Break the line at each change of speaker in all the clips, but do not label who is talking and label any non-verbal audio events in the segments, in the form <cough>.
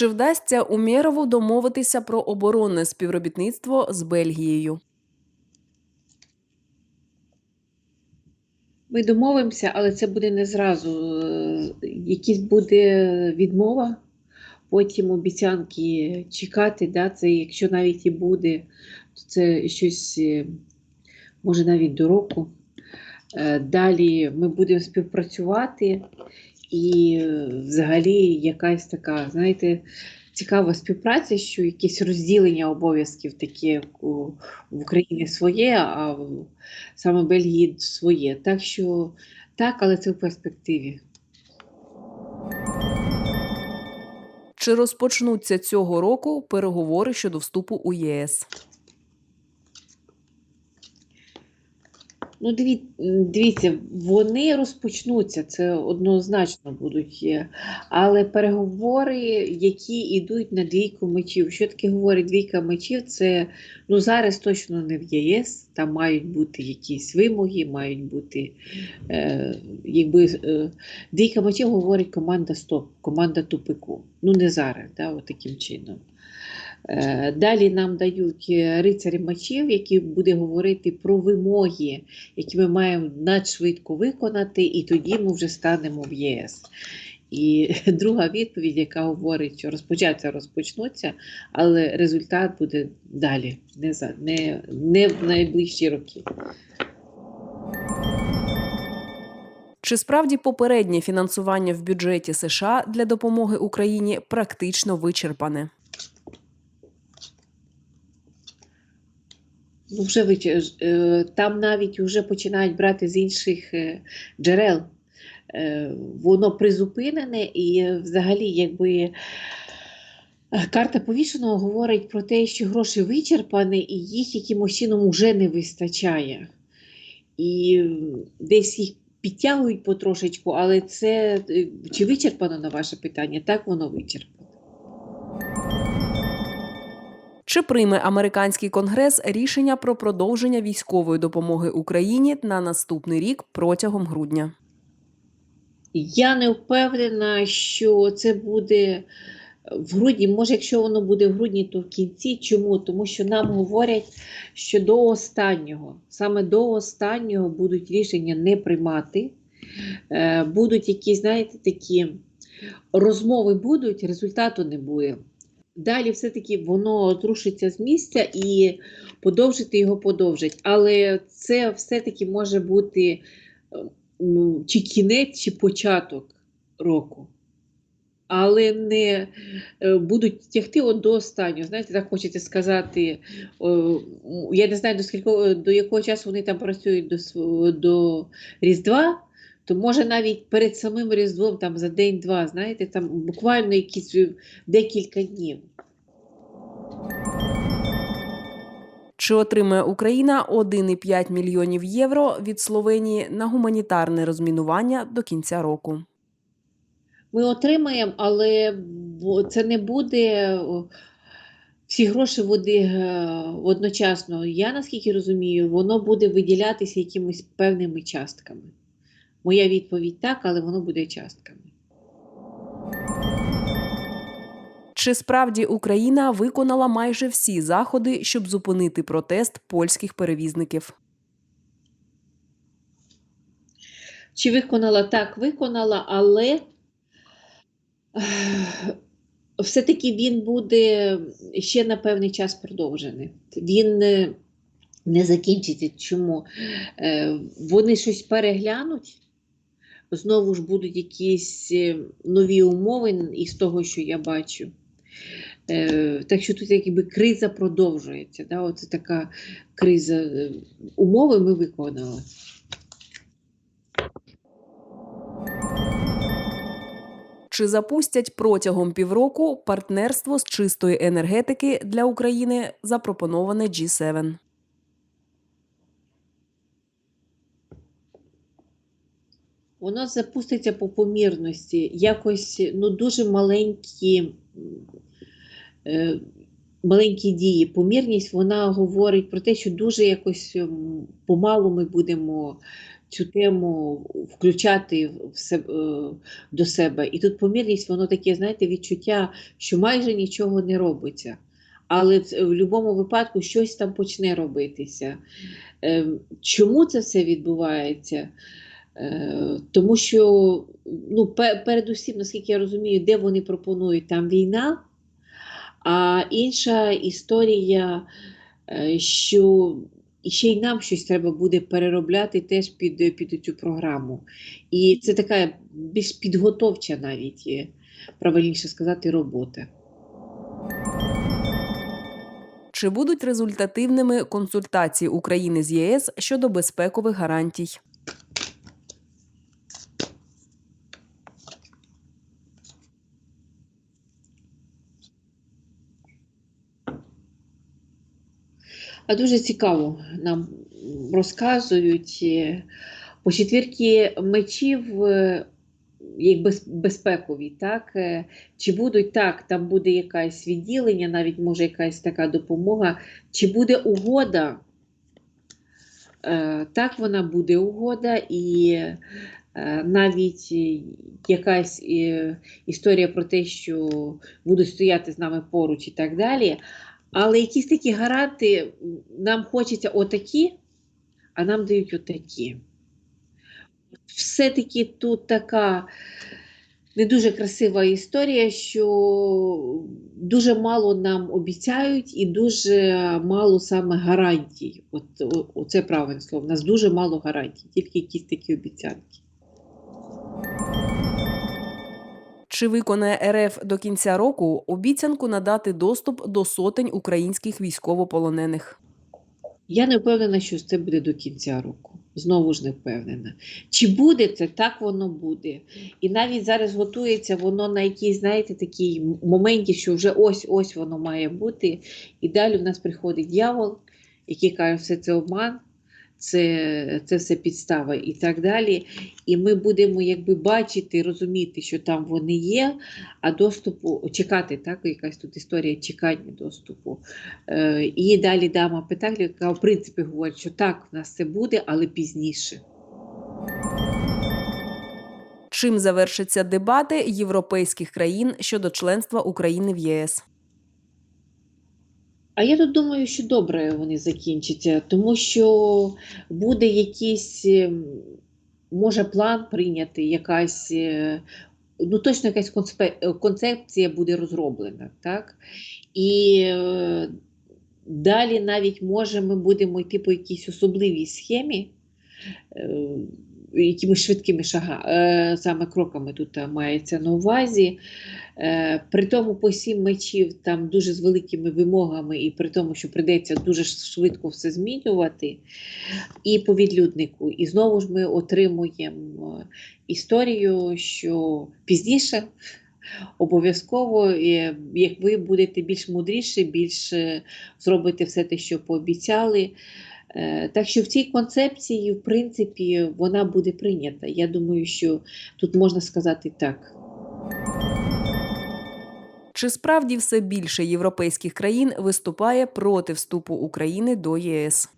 Чи вдасться Умєрову домовитися про оборонне співробітництво з Бельгією?
Ми домовимося, але це буде не зразу. Якась буде відмова, потім обіцянки чекати. Да? Це якщо навіть і буде, то це щось е, може навіть до року. Е, Далі ми будемо співпрацювати, і е, взагалі якась така, знаєте, цікава співпраця, що якесь розділення обов'язків таке в Україні своє, а саме Бельгії своє. Так що так, але це в перспективі.
Чи розпочнуться цього року переговори щодо вступу у ЄС?
Ну, диві, дивіться, вони розпочнуться, це однозначно будуть. є. Але переговори, які йдуть на двійку мечів. Що таке говорить двійка мечів? Це ну зараз точно не в ЄС. Там мають бути якісь вимоги, мають бути е, якби е, двійка мечів говорить команда стоп, команда тупику. Ну не зараз, да, от таким чином. Е, Далі нам дають е, рицарі мечів, які буде говорити про вимоги, які ми маємо надшвидко виконати, і тоді ми вже станемо в ЄС. І <laughs> друга відповідь, яка говорить, що розпочаться, розпочнуться, але результат буде далі, не, за, не, не в найближчі роки.
Чи справді попереднє фінансування в бюджеті США для допомоги Україні практично вичерпане?
Вже вич- е, там навіть вже починають брати з інших е, джерел. Е, Воно призупинене і е, взагалі, якби е, карта повішеного говорить про те, що гроші вичерпані і їх якимось чином вже не вистачає. І десь їх підтягують потрошечку, але це е, чи вичерпано на ваше питання? Так воно вичерпано.
Чи прийме американський конгрес рішення про продовження військової допомоги Україні на наступний рік протягом грудня?
Я не впевнена, що це буде в грудні. Може, якщо воно буде в грудні, то в кінці. Чому? Тому що нам говорять, що до останнього, саме до останнього будуть рішення не приймати. Е, Будуть якісь, знаєте, такі розмови будуть, результату не буде. Далі все-таки воно зрушиться з місця і подовжити його подовжать. Але це все-таки може бути е, ну, чи кінець, чи початок року. Але не е, будуть тягти от до останнього. Знаєте, так хочеться сказати. я не знаю, до, скільки, до якого часу вони там працюють до, до Різдва, то може навіть перед самим Різдвом, там за день-два, знаєте, там буквально якісь е, декілька днів.
Чи отримає Україна 1,5 мільйонів євро від Словенії на гуманітарне розмінування до кінця року?
Ми отримаємо, але це не буде всі гроші води е, одночасно. Я наскільки розумію, воно буде виділятися якимись певними частками. Моя відповідь так, але воно буде частками.
Чи справді Україна виконала майже всі заходи, щоб зупинити протест польських перевізників?
Чи виконала так, виконала, але е, все-таки він буде ще на певний час продовжений. Він не, не закінчиться. Чому? Е, Вони щось переглянуть, знову ж будуть якісь е, нові умови із того, що я бачу. Е, Так що тут якби криза продовжується. Да? Оце така криза. е, Умови ми виконали.
Чи запустять протягом півроку партнерство з чистої енергетики для України, запропоноване G7?
Воно запуститься по помірності. Якось ну, дуже маленькі, е, маленькі дії. Помірність вона говорить про те, що дуже якось помалу ми будемо цю тему включати в себе, до себе. І тут помірність, воно таке, знаєте, відчуття, що майже нічого не робиться. Але в будь-якому випадку щось там почне робитися. Е, Чому це все відбувається? Е, Тому що, ну, передусім, наскільки я розумію, де вони пропонують, там війна, а інша історія, е, що ще й нам щось треба буде переробляти теж під, під цю програму. І це така більш підготовча навіть, правильніше сказати, робота.
Чи будуть результативними консультації України з ЄС щодо безпекових гарантій?
Дуже цікаво нам розказують е, по четвірки мечів, е, як безпекові, так? е, Чи будуть так, там буде якесь відділення, навіть може якась така допомога, чи буде угода? Так, вона буде угода, і навіть якась історія про те, що будуть стояти з нами поруч і так далі. Але якісь такі гаранти нам хочеться отакі, а нам дають отакі. Все-таки тут така не дуже красива історія, що дуже мало нам обіцяють і дуже мало саме гарантій. От, оце правильне слово. У нас дуже мало гарантій, тільки якісь такі обіцянки.
Чи виконає РФ до кінця року обіцянку надати доступ до сотень українських військовополонених?
Я не впевнена, що це буде до кінця року. Знову ж не впевнена. Чи буде це, так воно буде. І навіть зараз готується воно на якійсь, знаєте, такій моменті, що вже ось-ось воно має бути. І далі в нас приходить дьявол, який каже, все це обман, це, це все підстава і так далі. І ми будемо якби бачити, розуміти, що там вони є, а доступу чекати, так, якась тут історія чекання доступу. Е, І далі дама питання, яка в принципі говорить, що так, в нас це буде, але пізніше.
Чим завершаться дебати європейських країн щодо членства України в ЄС?
А я тут думаю, що добре вони закінчаться, тому що буде якийсь, ем, може, план прийнятий, якась, е, ну точно якась е, концепція буде розроблена, так? І е, далі навіть може ми будемо йти по якійсь особливій схемі, якимись швидкими шага, е, саме кроками тут е, мається на увазі. Е, При тому по сім мечів там дуже з великими вимогами, і при тому, що прийдеться дуже швидко все змінювати, і по відлюднику. І знову ж ми отримуємо історію, що пізніше <laughs> обов'язково, як ви будете більш мудріші, більш зробите все те, що пообіцяли. Е, Так що в цій концепції, в принципі, вона буде прийнята. Я думаю, що тут можна сказати так.
Чи справді все більше європейських країн виступає проти вступу України до ЄС?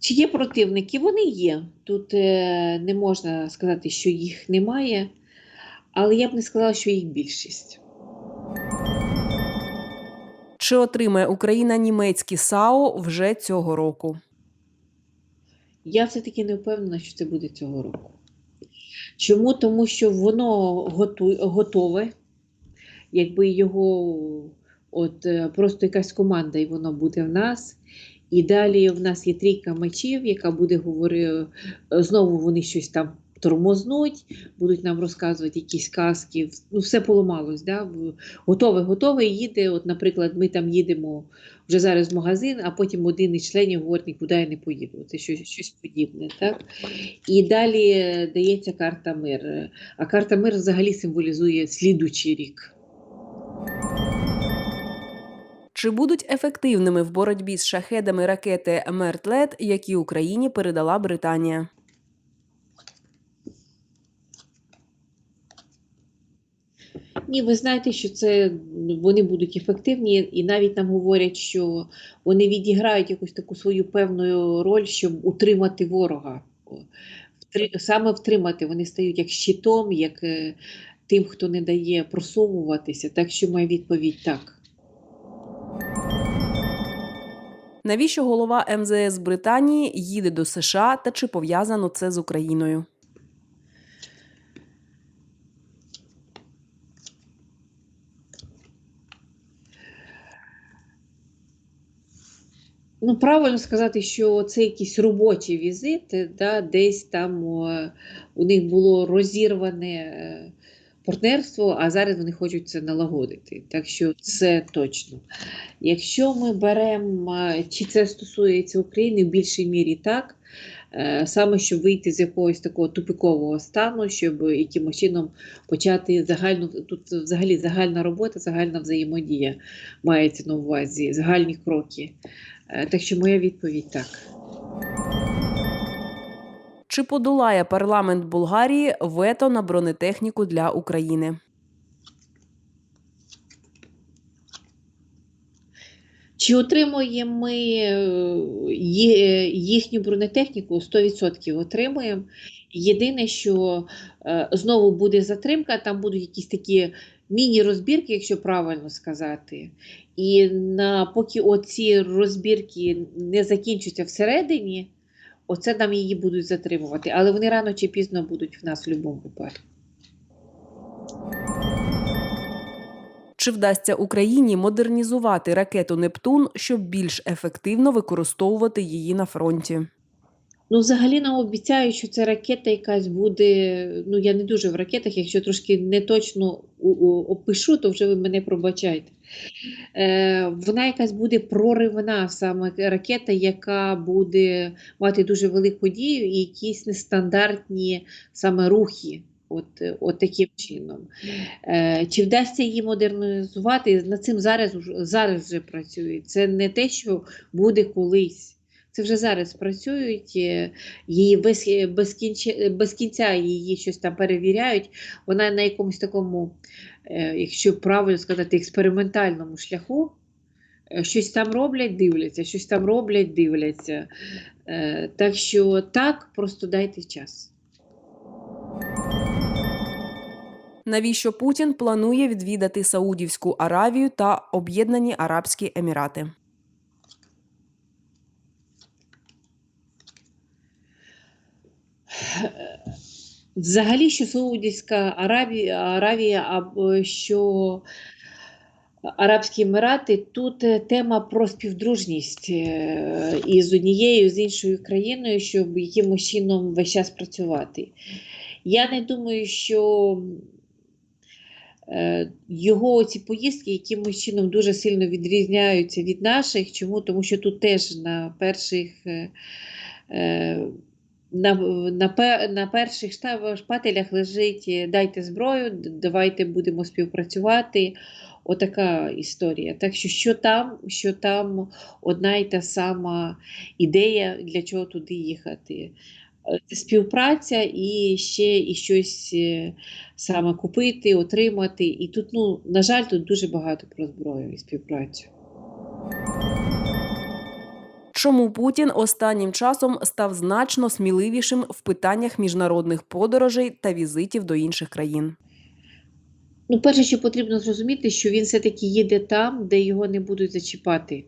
Чи є противники? Вони є. Тут е, не можна сказати, що їх немає, але я б не сказала, що їх більшість.
Чи отримає Україна німецькі САУ вже цього року?
Я все-таки не впевнена, що це буде цього року. Чому? Тому що воно готове, якби його от е, просто якась команда, і воно буде в нас. І далі в нас є трійка мечів, яка буде говорити, знову вони щось там тормознуть, будуть нам розказувати якісь казки. Ну, все поламалось. Да? Готове, готове, їде. От, наприклад, ми там їдемо вже зараз в магазин, а потім один із членів говорить, нікуди я не поїду. Це щось, щось подібне. Так? І далі дається карта мир. А карта мир взагалі символізує слідучий рік.
Чи будуть ефективними в боротьбі з шахедами ракети Мертлет, які Україні передала Британія?
Ні, ви знаєте, що це ну, вони будуть ефективні, і навіть нам говорять, що вони відіграють якусь таку свою певну роль, щоб утримати ворога. Саме втримати вони стають як щитом, як е, тим, хто не дає просовуватися. Так що моя відповідь так.
Навіщо голова МЗС Британії їде до США та чи пов'язано це з Україною?
Ну, правильно сказати, що це якийсь робочий візит, е, да, десь там у них було розірване е, партнерство, а зараз вони хочуть це налагодити. Так що це точно. Якщо ми беремо, е, чи це стосується України, в більшій мірі так, саме щоб вийти з якогось такого тупикового стану, щоб якимось чином почати загальну, тут взагалі загальна робота, загальна взаємодія мається на увазі, загальні кроки. Е, Так що моя відповідь так.
Чи подолає парламент Болгарії вето на бронетехніку для України?
Чи отримуємо ми е, їхню бронетехніку? 100% отримуємо. Єдине, що е, знову буде затримка, там будуть якісь такі міні-розбірки, якщо правильно сказати. І на, поки оці розбірки не закінчаться всередині, оце нам її будуть затримувати. Але вони рано чи пізно будуть в нас в будь-якому випадку.
Чи вдасться Україні модернізувати ракету Нептун, щоб більш ефективно використовувати її на фронті?
Ну, взагалі нам обіцяють, що це ракета якась буде. Ну, я не дуже в ракетах, якщо трошки не точно опишу, то вже ви мене пробачайте. Е, вона якась буде проривна саме ракета, яка буде мати дуже велику дію і якісь нестандартні саме рухи. От, от таким чином. Е, чи вдасться її модернізувати? Над цим зараз, зараз вже працюють. Це не те, що буде колись. Це вже зараз працюють, е, її без, без, кінча, без кінця її щось там перевіряють. Вона на якомусь такому, е, якщо правильно сказати, експериментальному шляху. Е, Щось там роблять, дивляться, щось там роблять, дивляться. Е, Так що так, просто дайте час.
Навіщо Путін планує відвідати Саудівську Аравію та Об'єднані Арабські Емірати?
Взагалі, що Саудівська Аравія, Аравія що Арабські Емірати, тут е, тема про співдружність е, із однією, з іншою країною, щоб якимось чином весь час працювати. Я не думаю, що е, його ці поїздки якимось чином дуже сильно відрізняються від наших. Чому? Тому що тут теж на перших. На, на, на перших шпателях лежить е, дайте зброю, давайте будемо співпрацювати. Отака історія. Так що, що там, що там одна і та сама ідея, для чого туди їхати. Е, Це співпраця і ще і щось е, саме купити, отримати. І тут, ну, на жаль, тут дуже багато про зброю і співпрацю.
Чому Путін останнім часом став значно сміливішим в питаннях міжнародних подорожей та візитів до інших країн?
Ну, перше, що потрібно зрозуміти, що він все-таки їде там, де його не будуть зачіпати.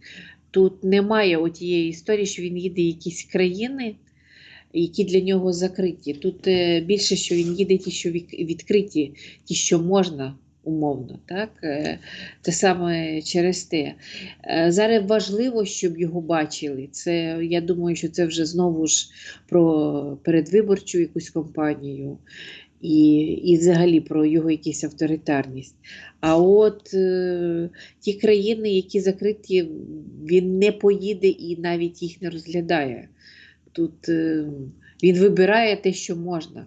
Тут немає отієї історії, що він їде в якісь країни, які для нього закриті. Тут е, більше, що він їде ті, що відкриті, ті, що можна умовно. Так? Е, Те саме через те. Е, Зараз важливо, щоб його бачили. Це, я думаю, що це вже знову ж про передвиборчу якусь кампанію і, і взагалі про його якусь авторитарність. А от е, ті країни, які закриті, він не поїде і навіть їх не розглядає. Тут е, він вибирає те, що можна.